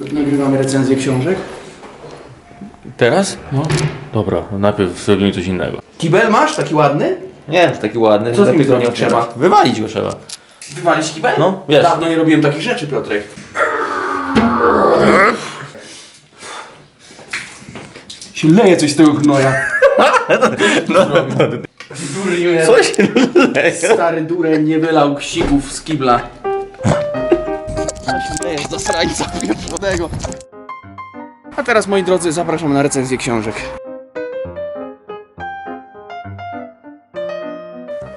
Nagrywamy recenzję książek. Teraz? No. Dobra, no najpierw zrobimy coś innego. Kibel masz? Taki ładny? Nie taki ładny. Co z nim Lepiej zrobić go nie trzeba? Wywalić go trzeba. Wywalić kibel? No, wiesz. Dawno nie robiłem takich rzeczy, Piotrek. Się leje coś z tego gnoja. No, Durnie. Co się leje? Stary dureń nie wylał ksików z kibla. Się leje do srańca pieprzonego. A teraz, moi drodzy, zapraszam na recenzję książek.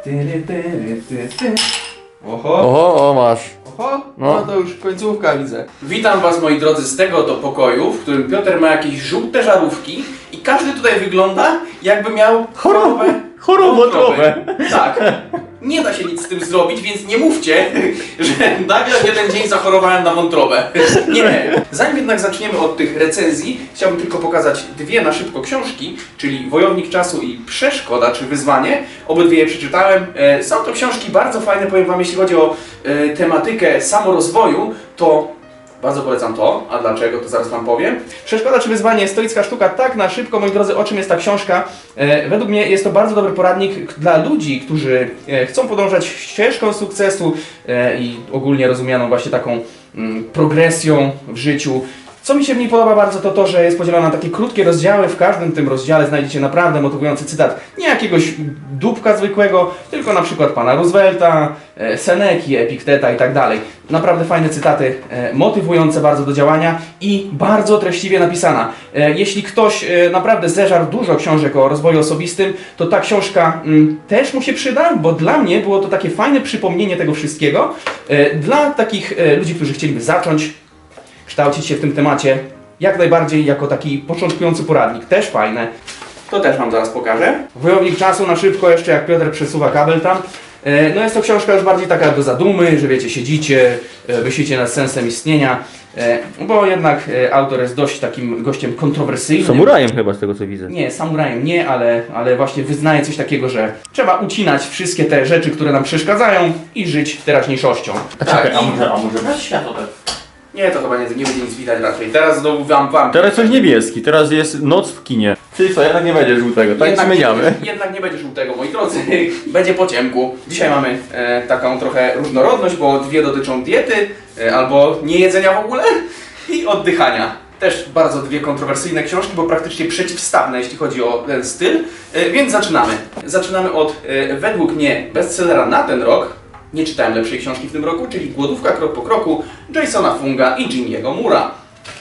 Tyry, tyry, ty, ty. Oho. Oho, o masz. Oho, no. No. to już końcówka widzę. Witam Was moi drodzy z tego oto pokoju, w którym Piotr ma jakieś żółte żarówki i każdy tutaj wygląda jakby miał chorobę. chorobę wątrobę. Tak. Nie da się nic z tym zrobić, więc nie mówcie, że nagle w jeden dzień zachorowałem na wątrobę. Nie. Zanim jednak zaczniemy od tych recenzji, chciałbym tylko pokazać dwie na szybko książki, czyli Wojownik Czasu i Przeszkoda czy Wyzwanie. Obydwie je przeczytałem. E, Są to książki bardzo fajne, powiem Wam, jeśli chodzi o e, tematykę samorozwoju, to bardzo polecam to, a dlaczego, to zaraz Wam powiem. Przeszkoda czy wyzwanie, stoicka sztuka, tak na szybko, moi drodzy, o czym jest ta książka? E, według mnie jest to bardzo dobry poradnik dla ludzi, którzy e, chcą podążać ścieżką sukcesu e, i ogólnie rozumianą właśnie taką mm, progresją w życiu. Co mi się w niej podoba bardzo, to to, że jest podzielona na takie krótkie rozdziały. W każdym tym rozdziale znajdziecie naprawdę motywujący cytat. Nie jakiegoś dupka zwykłego, tylko na przykład pana Roosevelta, e, Seneki, Epikteta i tak dalej. Naprawdę fajne cytaty, e, motywujące bardzo do działania i bardzo treściwie napisana. E, Jeśli ktoś naprawdę zeżarł dużo książek o rozwoju osobistym, to ta książka mm, też mu się przyda, bo dla mnie było to takie fajne przypomnienie tego wszystkiego. Dla takich ludzi, którzy chcieliby zacząć kształcić się w tym temacie, jak najbardziej jako taki początkujący poradnik, też fajne. To też Wam zaraz pokażę. Wojownik czasu na szybko jeszcze, jak Piotr przesuwa kabel tam. E, No jest to książka już bardziej taka do zadumy, że wiecie, siedzicie, e, myślicie nad sensem istnienia, e, bo jednak e, autor jest dość takim gościem kontrowersyjnym. Samurajem chyba z tego co widzę. Nie, samurajem nie, ale, ale właśnie wyznaje coś takiego, że trzeba ucinać wszystkie te rzeczy, które nam przeszkadzają i żyć teraźniejszością. A Tak, czekaj, a i- może, a może brać światło tak? Nie, to chyba nie, nie będzie nic widać raczej. Teraz znowu wam, wam. Teraz coś niebieski, teraz jest noc w kinie. Czyli co, jednak nie będzie żółtego, tak Jednak zmieniamy. Nie, jednak nie będzie żółtego, moi drodzy. Będzie po ciemku. Dzisiaj mamy e, taką trochę różnorodność, bo dwie dotyczą diety e, albo niejedzenia w ogóle i oddychania. Też bardzo dwie kontrowersyjne książki, bo praktycznie przeciwstawne, jeśli chodzi o ten styl. E, więc zaczynamy. Zaczynamy od e, według mnie bestsellera na ten rok. Nie czytałem lepszej książki w tym roku, czyli Głodówka krok po kroku Jasona Funga i Jimiego Mura.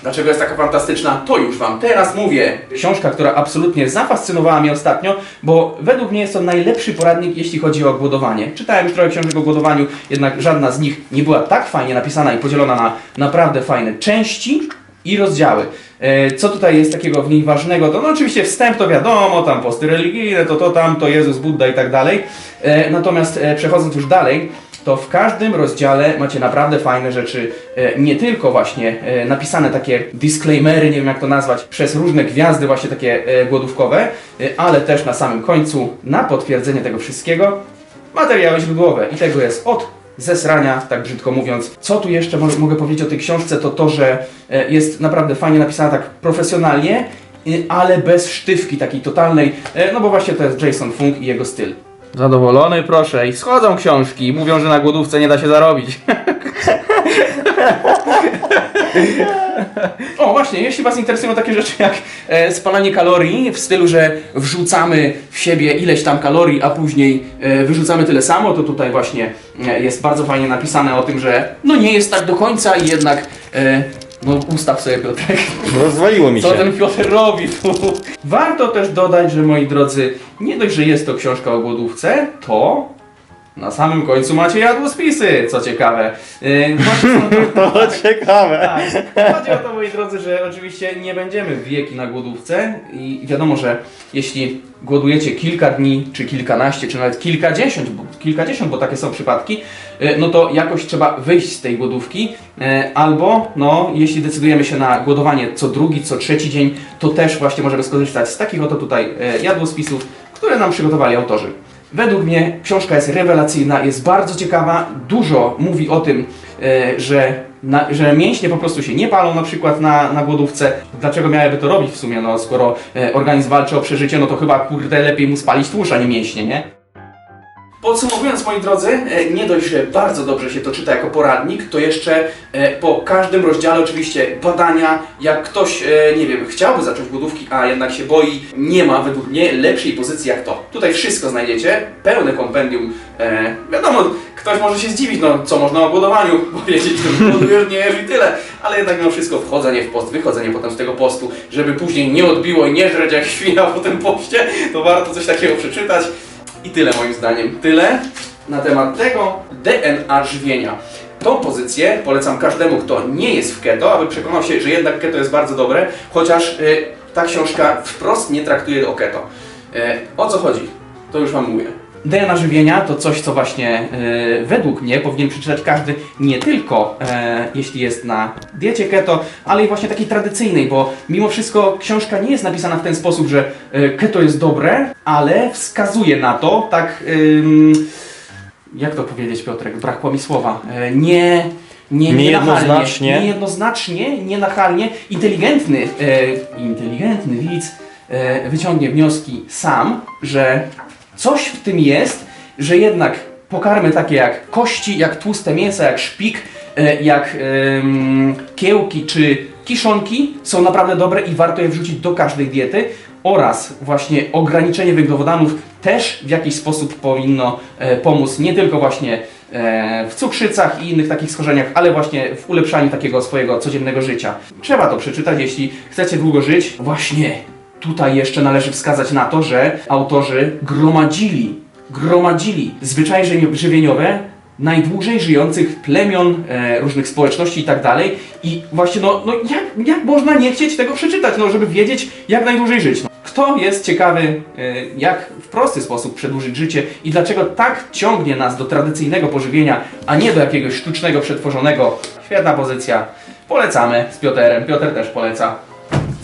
Dlaczego jest taka fantastyczna, to już Wam teraz mówię. Książka, która absolutnie zafascynowała mnie ostatnio, bo według mnie jest to najlepszy poradnik, jeśli chodzi o głodowanie. Czytałem już trochę książek o głodowaniu, jednak żadna z nich nie była tak fajnie napisana i podzielona na naprawdę fajne części i rozdziały. E, Co tutaj jest takiego w niej ważnego? To no oczywiście wstęp to wiadomo, tam posty religijne, to to tam, to Jezus, Budda i tak dalej. E, Natomiast e, przechodząc już dalej, to w każdym rozdziale macie naprawdę fajne rzeczy, nie tylko właśnie napisane takie disclaimery, nie wiem jak to nazwać, przez różne gwiazdy właśnie takie głodówkowe, ale też na samym końcu, na potwierdzenie tego wszystkiego, materiały źródłowe i tego jest od zesrania, tak brzydko mówiąc. Co tu jeszcze mo- mogę powiedzieć o tej książce, to to, że e, jest naprawdę fajnie napisana tak profesjonalnie, ale bez sztywki takiej totalnej, e, no bo właśnie to jest Jason Funk i jego styl. Zadowolony, proszę. I schodzą książki. Mówią, że na głodówce nie da się zarobić. O, właśnie, jeśli Was interesują takie rzeczy jak e, spalanie kalorii w stylu, że wrzucamy w siebie ileś tam kalorii, a później e, wyrzucamy tyle samo, to tutaj właśnie e, jest bardzo fajnie napisane o tym, że no nie jest tak do końca i jednak e, no ustaw sobie Piotrek. Rozwaliło mi się. Co ten Piotr robi tu? Warto też dodać, że moi drodzy, nie dość, że jest to książka o głodówce, to na samym końcu macie jadłospisy, co ciekawe. Yy, właśnie są to- To ciekawe. tak. Chodzi o to, moi drodzy, że oczywiście nie będziemy wieki na głodówce i wiadomo, że jeśli głodujecie kilka dni, czy kilkanaście, czy nawet kilkadziesiąt, bo, kilkadziesiąt, bo takie są przypadki, e, no to jakoś trzeba wyjść z tej głodówki, e, albo no, jeśli decydujemy się na głodowanie co drugi, co trzeci dzień, to też właśnie możemy skorzystać z takich oto tutaj e, jadłospisów, które nam przygotowali autorzy. Według mnie książka jest rewelacyjna, jest bardzo ciekawa, dużo mówi o tym, e, że, na, że mięśnie po prostu się nie palą na przykład na, na głodówce. Dlaczego miałyby to robić w sumie, no skoro e, organizm walczy o przeżycie, no to chyba kurde lepiej mu spalić tłuszcz, a nie mięśnie, nie? Podsumowując, moi drodzy, e, nie dość, że bardzo dobrze się to czyta jako poradnik, to jeszcze e, po każdym rozdziale oczywiście badania, jak ktoś, e, nie wiem, chciałby zacząć budówki, a jednak się boi, nie ma według mnie lepszej pozycji jak to. Tutaj wszystko znajdziecie, pełne kompendium. Wiadomo, ktoś może się zdziwić, no co można o budowaniu powiedzieć, budujesz, nie jesz i tyle, ale jednak mimo wszystko wchodzenie w post, wychodzenie potem z tego postu, żeby później nie odbiło i nie żreć jak świnia po tym poście, to warto coś takiego przeczytać. I tyle moim zdaniem. Tyle na temat tego DNA żywienia. Tą pozycję polecam każdemu, kto nie jest w keto, aby przekonał się, że jednak keto jest bardzo dobre, chociaż y, ta książka wprost nie traktuje o keto. Y, o co chodzi? To już Wam mówię. DNA żywienia to coś, co właśnie y, według mnie powinien przeczytać każdy, nie tylko e, jeśli jest na diecie keto, ale i właśnie takiej tradycyjnej, bo mimo wszystko książka nie jest napisana w ten sposób, że e, keto jest dobre, ale wskazuje na to, tak, ym, jak to powiedzieć Piotrek, brakło mi słowa, e, nie... Nie, Niejednoznacznie. nachalnie, Niejednoznacznie, nienachalnie, inteligentny, e, inteligentny widz e, wyciągnie wnioski sam, że coś w tym jest, że jednak pokarmy takie jak kości, jak tłuste mięsa, jak szpik, e, jak kiełki czy kiszonki są naprawdę dobre i warto je wrzucić do każdej diety oraz właśnie ograniczenie węglowodanów też w jakiś sposób powinno e, pomóc nie tylko właśnie e, w cukrzycach i innych takich schorzeniach, ale właśnie w ulepszaniu takiego swojego codziennego życia. Trzeba to przeczytać, jeśli chcecie długo żyć. Właśnie tutaj jeszcze należy wskazać na to, że autorzy gromadzili, gromadzili zwyczaje żywi- żywieniowe najdłużej żyjących plemion, e, różnych społeczności i tak dalej. I właśnie, no, no jak, jak można nie chcieć tego przeczytać, no, żeby wiedzieć, jak najdłużej żyć? No. Kto jest ciekawy, e, jak w prosty sposób przedłużyć życie i dlaczego tak ciągnie nas do tradycyjnego pożywienia, a nie do jakiegoś sztucznego, przetworzonego? Świetna pozycja. Polecamy z Pioterem. Piotr też poleca.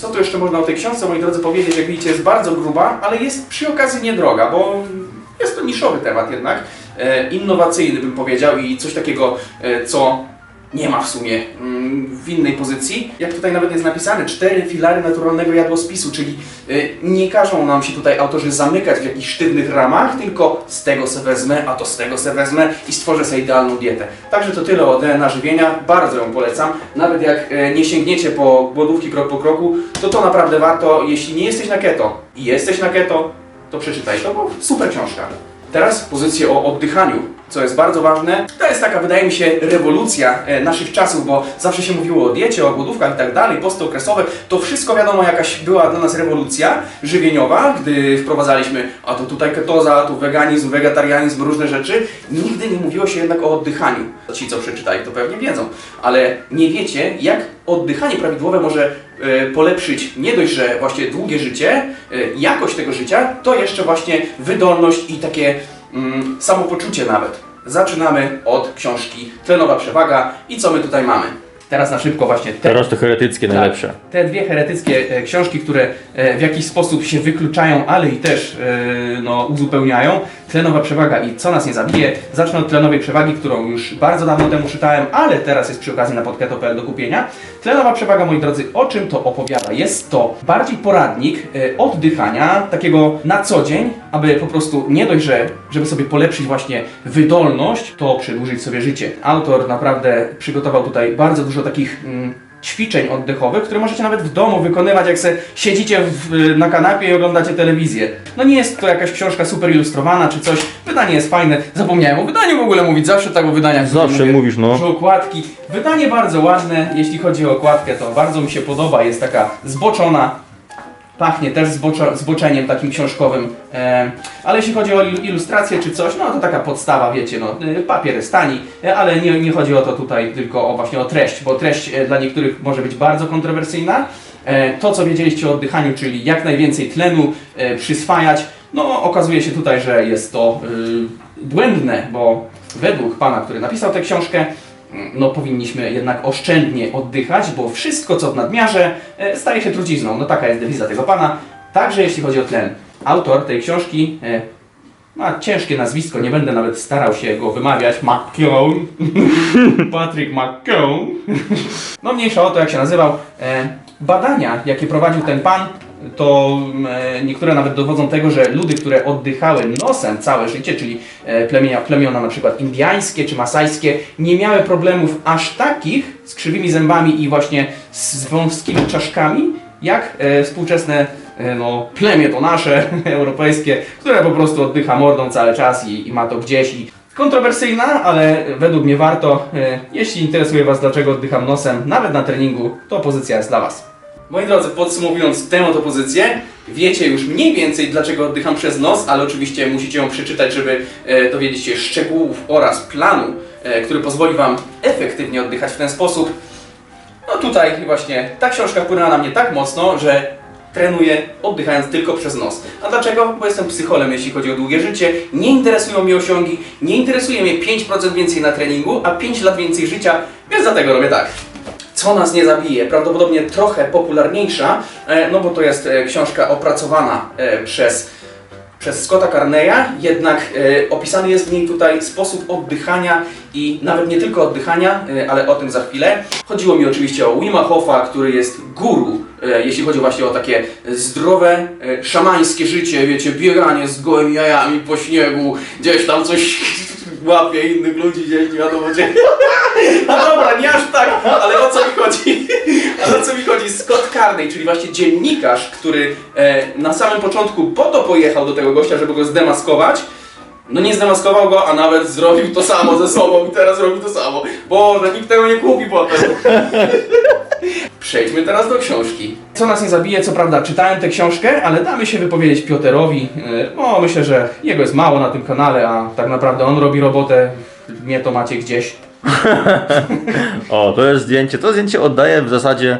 Co tu jeszcze można o tej książce, moi drodzy, powiedzieć? Jak widzicie, jest bardzo gruba, ale jest przy okazji niedroga, bo jest to niszowy temat jednak, e, innowacyjny bym powiedział i coś takiego, e, co nie ma w sumie mm, w innej pozycji. Jak tutaj nawet jest napisane, cztery filary naturalnego jadłospisu, czyli e, nie każą nam się tutaj autorzy zamykać w jakichś sztywnych ramach, tylko z tego se wezmę, a to z tego se wezmę i stworzę sobie idealną dietę. Także to tyle o DNA żywienia, bardzo ją polecam. Nawet jak e, nie sięgniecie po głodówki krok po kroku, to to naprawdę warto, jeśli nie jesteś na keto i jesteś na keto, to przeczytaj to, bo super książka. Teraz pozycję o oddychaniu, co jest bardzo ważne. To jest taka, wydaje mi się, rewolucja e, naszych czasów, bo zawsze się mówiło o diecie, o głodówkach i tak dalej, posty okresowe. To wszystko wiadomo, jakaś była dla nas rewolucja żywieniowa, gdy wprowadzaliśmy, a to tutaj ketoza, tu weganizm, wegetarianizm, różne rzeczy. Nigdy nie mówiło się jednak o oddychaniu. Ci, co przeczytali, to pewnie wiedzą, ale nie wiecie, jak oddychanie prawidłowe może e, polepszyć nie dość, że właśnie długie życie, e, jakość tego życia, to jeszcze właśnie wydolność i takie mm, samopoczucie nawet. Zaczynamy od książki Tlenowa Przewaga i co my tutaj mamy? Teraz na szybko właśnie te, Teraz to heretyckie Tak. najlepsze. te dwie heretyckie e, książki, które e, w jakiś sposób się wykluczają, ale i też e, no, uzupełniają. Tlenowa przewaga i co nas nie zabije. Zacznę od tlenowej przewagi, którą już bardzo dawno temu czytałem, ale teraz jest przy okazji na podketo.pl do kupienia. Tlenowa przewaga, moi drodzy, o czym to opowiada? Jest to bardziej poradnik e, oddychania, takiego na co dzień, aby po prostu nie dość, że żeby sobie polepszyć właśnie wydolność, to przedłużyć sobie życie. Autor naprawdę przygotował tutaj bardzo dużo takich mm, ćwiczeń oddechowych, które możecie nawet w domu wykonywać, jak se siedzicie w, na kanapie i oglądacie telewizję. No nie jest to jakaś książka super ilustrowana czy coś. Wydanie jest fajne. Zapomniałem o wydaniu w ogóle mówić, zawsze tak o wydaniach Zawsze mówię. mówisz, no. Że okładki. Wydanie bardzo ładne, jeśli chodzi o okładkę, to bardzo mi się podoba. Jest taka zboczona. Pachnie też zboczo, zboczeniem takim książkowym. E, ale jeśli chodzi o il- ilustrację czy coś, no to taka podstawa, wiecie, no, e, papier jest tani, e, ale nie, nie chodzi o to tutaj tylko o właśnie o treść, bo treść e, dla niektórych może być bardzo kontrowersyjna. E, to, co wiedzieliście o oddychaniu, czyli jak najwięcej tlenu e, przyswajać, no okazuje się tutaj, że jest to y, błędne, bo według pana, który napisał tę książkę, no powinniśmy jednak oszczędnie oddychać, bo wszystko co w nadmiarze e, staje się trucizną. No taka jest dewiza tego pana. Także jeśli chodzi o tlen. Autor tej książki e, Ma ciężkie nazwisko, nie będę nawet starał się go wymawiać. McCone. Patrick McCone. No mniejsza o to, jak się nazywał. E, badania, jakie prowadził ten pan, to e, niektóre nawet dowodzą tego, że ludy, które oddychały nosem całe życie, czyli e, plemienia, plemiona na przykład indyjskie czy masajskie, nie miały problemów aż takich z krzywymi zębami i właśnie z wąskimi czaszkami, jak e, współczesne no, plemię to nasze, europejskie, które po prostu oddycha mordą cały czas i, i ma to gdzieś. I kontrowersyjna, ale według mnie warto. Jeśli interesuje Was, dlaczego oddycham nosem, nawet na treningu, to pozycja jest dla Was. Moi drodzy, podsumowując tę oto pozycję, wiecie już mniej więcej dlaczego oddycham przez nos, ale oczywiście musicie ją przeczytać, żeby e, dowiedzieć się szczegółów oraz planu, e, który pozwoli Wam efektywnie oddychać w ten sposób. No tutaj właśnie ta książka wpłynęła na mnie tak mocno, że trenuję oddychając tylko przez nos. A dlaczego? Bo jestem psycholem, jeśli chodzi o długie życie. Nie interesują mnie osiągi, nie interesuje mnie 5% więcej na treningu, a 5 lat więcej życia, więc dlatego robię tak. Co nas nie zabije? Prawdopodobnie trochę popularniejsza, e, no bo to jest e, książka opracowana e, przez przez Scotta Carneya, jednak opisany jest w niej tutaj sposób oddychania i nawet nie tylko oddychania, ale o tym za chwilę. Chodziło mi oczywiście o Wima Hofa, który jest guru, jeśli chodzi właśnie o takie zdrowe, szamańskie życie, wiecie, bieganie z gołymi jajami po śniegu, gdzieś tam coś łapie innych ludzi, gdzieś nie wiadomo gdzie. No dobra, nie aż tak, ale o co mi chodzi? Ale o co mi chodzi? Scott Carney, czyli właśnie dziennikarz, który e, na samym początku po to pojechał do tego gościa, żeby go zdemaskować. No nie zdemaskował go, a nawet zrobił to samo ze sobą i teraz robi to samo. Boże, nikt tego nie kupi potem. Przejdźmy teraz do książki. Co nas nie zabije, co prawda czytałem tę książkę, ale damy się wypowiedzieć Pioterowi. E, No myślę, że jego jest mało na tym kanale, a tak naprawdę on robi robotę. Mnie to macie gdzieś. O, to jest zdjęcie. To zdjęcie oddaje w zasadzie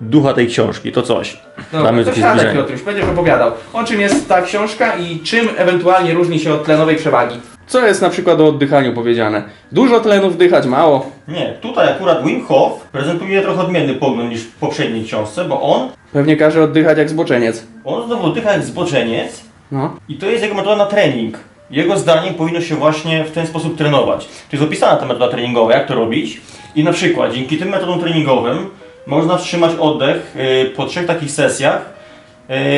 ducha tej książki. To coś. Dobra, Mamy to takie siadaj zbliżenie. Piotruś, będziesz opowiadał. O czym jest ta książka i czym ewentualnie różni się od tlenowej przewagi? Co jest na przykład o oddychaniu powiedziane? Dużo tlenu wdychać, mało. Nie, tutaj akurat Wim Hof prezentuje trochę odmienny pogląd niż w poprzedniej książce, bo on, Pewnie każe oddychać jak zboczeniec. on znowu oddycha jak zboczeniec No. i to jest jego metoda na trening. Jego zdaniem powinno się właśnie w ten sposób trenować. To jest opisana ta metoda treningowa, jak to robić. I na przykład dzięki tym metodom treningowym można wstrzymać oddech y, po trzech takich sesjach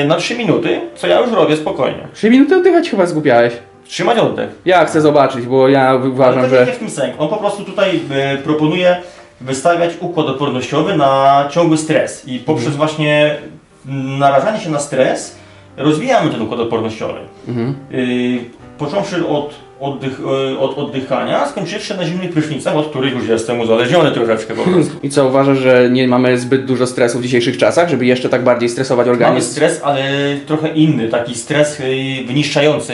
y, na 3 minuty, co ja już robię spokojnie. 3 minuty oddychać chyba zgubiałeś. Trzymać oddech. Ja chcę zobaczyć, bo ja Ale uważam, to że... nie w tym sęk. On po prostu tutaj y, proponuje wystawiać układ odpornościowy na ciągły stres i poprzez Mhm. właśnie narażanie się na stres rozwijamy ten układ odpornościowy. Mhm. Y, począwszy od, oddych, y, od oddychania, skończywszy na zimnych prysznicach, od których już jestem uzależniony troszeczkę po prostu. I co, uważasz, że nie mamy zbyt dużo stresu w dzisiejszych czasach, żeby jeszcze tak bardziej stresować Mamy organizm? stres, ale trochę inny, taki stres y, wyniszczający,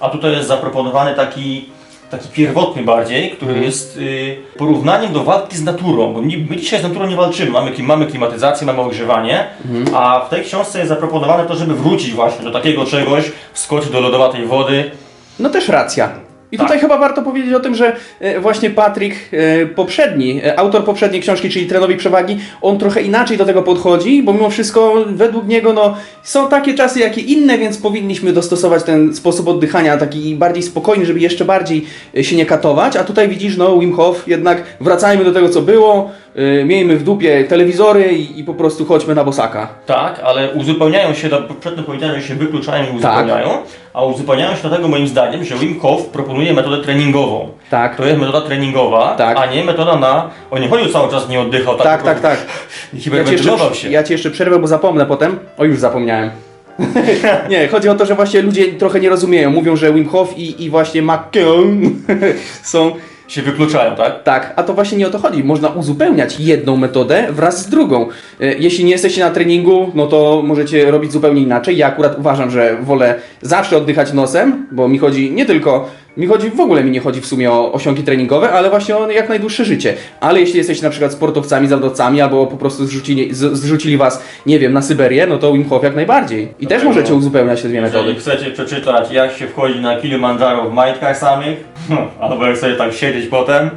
a tutaj jest zaproponowany taki, taki pierwotny bardziej, który Mhm. jest y, porównaniem do walki z naturą, bo my dzisiaj z naturą nie walczymy, mamy, mamy klimatyzację, mamy ogrzewanie, Mhm. a w tej książce jest zaproponowane to, żeby wrócić właśnie do takiego czegoś, wskoczyć do lodowatej wody, No też racja. I Tak. tutaj chyba warto powiedzieć o tym, że e, właśnie Patryk e, poprzedni, e, autor poprzedniej książki, czyli Trenowi Przewagi, on trochę inaczej do tego podchodzi, bo mimo wszystko według niego no, są takie czasy, jakie inne, więc powinniśmy dostosować ten sposób oddychania taki bardziej spokojny, żeby jeszcze bardziej się nie katować, a tutaj widzisz, no Wim Hof, jednak wracajmy do tego, co było, e, miejmy w dupie telewizory i, i po prostu chodźmy na bosaka. Tak, ale uzupełniają się, do- przedtem powiedziałem, że się wykluczają Tak. i uzupełniają, a uzupełniają się dlatego moim zdaniem, że Wim Hof proponuje metodę treningową. Tak. To jest metoda treningowa, Tak. a nie metoda na... On nie chodził cały czas, nie oddychał, tak, Tak, tak, tak. Ja ci, jeszcze, hiperwentylował się. ja ci jeszcze przerwę, bo zapomnę potem. O, już zapomniałem. nie, chodzi o to, że właśnie ludzie trochę nie rozumieją. Mówią, że Wim Hof i, i właśnie McKeown są Się wykluczają, tak? tak, a to właśnie nie o to chodzi. Można uzupełniać jedną metodę wraz z drugą. E, Jeśli nie jesteście na treningu, no to możecie robić zupełnie inaczej. Ja akurat uważam, że wolę zawsze oddychać nosem, bo mi chodzi nie tylko, mi chodzi w ogóle mi nie chodzi w sumie o osiągi treningowe, ale właśnie o jak najdłuższe życie. Ale jeśli jesteście na przykład sportowcami, zawodowcami, albo po prostu zrzucili, z, zrzucili was, nie wiem, na Syberię, no to Wim Hof jak najbardziej. I też pewno. możecie uzupełniać te dwie metody. Jeżeli chcecie przeczytać, jak się wchodzi na Kilimandżaro w majtkach samych, no, albo jak sobie tak siedzieć potem.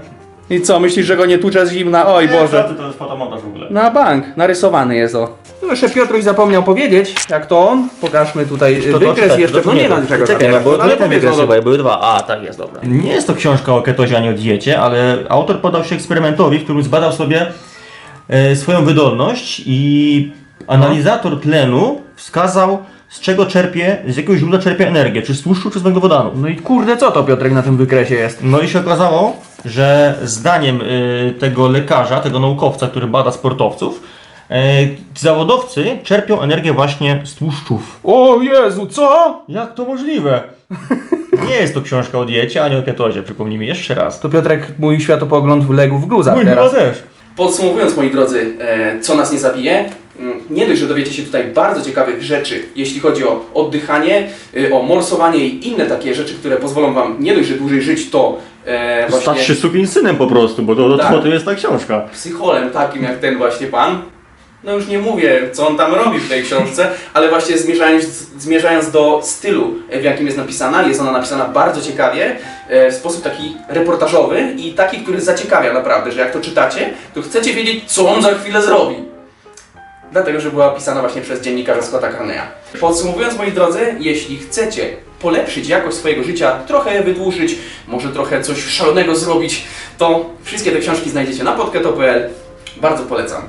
I co, myślisz, że go nie tłucze z zimna? Oj Boże. To jest fotomontaż w ogóle. Na bank, narysowany jest o. Tu jeszcze Piotruś zapomniał powiedzieć, jak to on. Pokażmy tutaj To- to wykres jeszcze, to bo nie, ma niczego Czekaj, bo ale ale ten powiedz, wykres no, chyba były dwa. A, tak jest, dobra. Nie jest to książka o ketozie ani o diecie, ale autor podał się eksperymentowi, w którym zbadał sobie e, swoją wydolność i analizator tlenu wskazał, z czego czerpie, z jakiego źródła czerpie energię, czy z tłuszczu, czy z węglowodanów. No i kurde, co to Piotrek na tym wykresie jest? No i się okazało, że zdaniem y, tego lekarza, tego naukowca, który bada sportowców, y, zawodowcy czerpią energię właśnie z tłuszczów. O Jezu, co? Jak to możliwe? Nie jest to książka o diecie, ani o ketozie, przypomnijmy jeszcze raz. To Piotrek, mój światopogląd legł w gruzach Mój teraz. chyba też. Podsumowując, moi drodzy, e, co nas nie zabije, mm, nie dość, że dowiecie się tutaj bardzo ciekawych rzeczy, jeśli chodzi o oddychanie, y, o morsowanie i inne takie rzeczy, które pozwolą Wam nie dość, że dłużej żyć, to e, Stać właśnie się synem po prostu, bo to, Tak. to, to jest ta książka. psycholem takim jak ten właśnie pan. No już nie mówię, co on tam robi w tej książce, ale właśnie zmierzając, zmierzając do stylu, w jakim jest napisana, jest ona napisana bardzo ciekawie, e, w sposób taki reportażowy i taki, który zaciekawia naprawdę, że jak to czytacie, to chcecie wiedzieć, co on za chwilę zrobi. Dlatego, że była pisana właśnie przez dziennikarza Scotta Carneya. Podsumowując, moi drodzy, jeśli chcecie polepszyć jakość swojego życia, trochę wydłużyć, może trochę coś szalonego zrobić, to wszystkie te książki znajdziecie na podketo.pl. Bardzo polecam.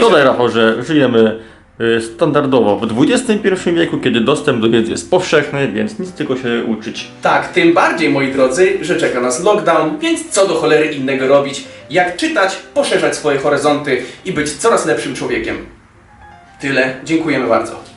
Dodaj Rafał, że żyjemy y, standardowo w XXI wieku, kiedy dostęp do wiedzy jest powszechny, więc nic tylko się uczyć. Tak, tym bardziej, moi drodzy, że czeka nas lockdown, więc co do cholery innego robić, jak czytać, poszerzać swoje horyzonty i być coraz lepszym człowiekiem. Tyle. Dziękujemy bardzo.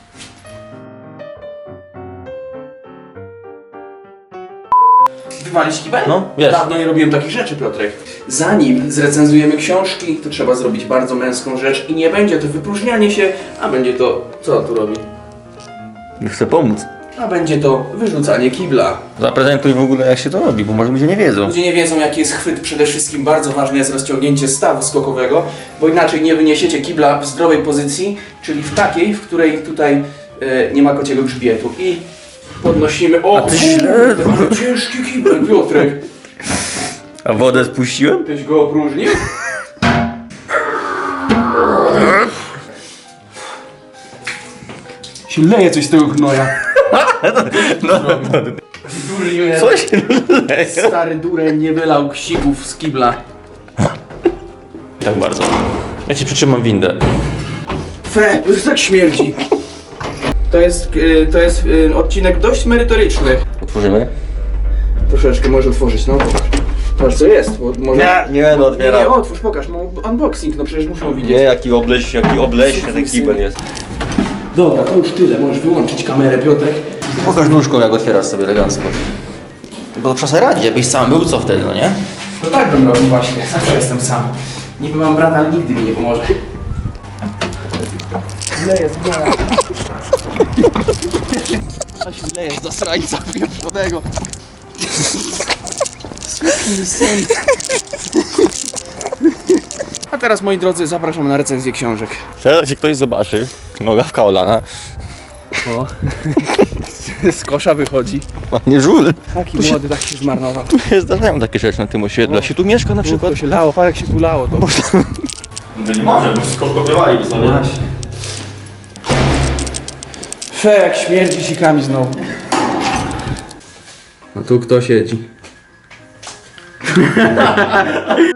Wywalić kibel? No, wiesz. Dawno nie robiłem takich rzeczy, Piotrek. Zanim zrecenzujemy książki, to trzeba zrobić bardzo męską rzecz i nie będzie to wypróżnianie się, a będzie to... Co on tu robi? Chcę pomóc. A będzie to wyrzucanie kibla. Zaprezentuj w ogóle jak się to robi, bo może ludzie nie wiedzą. Ludzie nie wiedzą jaki jest chwyt, przede wszystkim bardzo ważne jest rozciągnięcie stawu skokowego, bo inaczej nie wyniesiecie kibla w zdrowej pozycji, czyli w takiej, w której tutaj e, nie ma kociego grzbietu. I podnosimy... O, A ty kurde, ale ciężki kibel, Piotrek. A wodę spuściłem? Ktoś go opróżnił? się leje coś z tego gnoja. No, Durniu, Co się leje? Stary dureń nie wylał ksików z kibla. Tak bardzo. Ja ci przytrzymam windę. Fe, już tak śmierdzi. To jest, y, to jest y, odcinek dość merytoryczny. Otworzymy? Troszeczkę może otworzyć, no pokaż. Patrz co jest, bo może... Nie, nie, no nie, nie, otwórz, pokaż, no unboxing, no przecież muszą Nie, widzieć. jaki obleś, jaki obleśny ten kibel jest. Dobra, to już tyle, możesz wyłączyć kamerę, Piotrek. Pokaż nóżką, jak otwierasz sobie elegancko. Bo to czasem radzi, jakbyś sam był, co wtedy, no nie? No tak bym robił właśnie, zawsze jestem sam. Niby mam brata, ale nigdy mi nie pomoże. Z gnoja. A się leje z zasrańca pieprzonego. A teraz, moi drodzy, zapraszam na recenzję książek. Teraz jak ktoś zobaczy, noga w kaolana, O. Z kosza wychodzi. nie żul. Taki młody, tak się zmarnował. Tu się zdarzają takie rzeczy na tym osiedlu. Się tu mieszka na przykład. To się lało, patrz jak się tu lało. To. No nie może, bo wszystko kopiowali sobie. Fe, jak śmierdzi sikami znowu. No tu kto siedzi?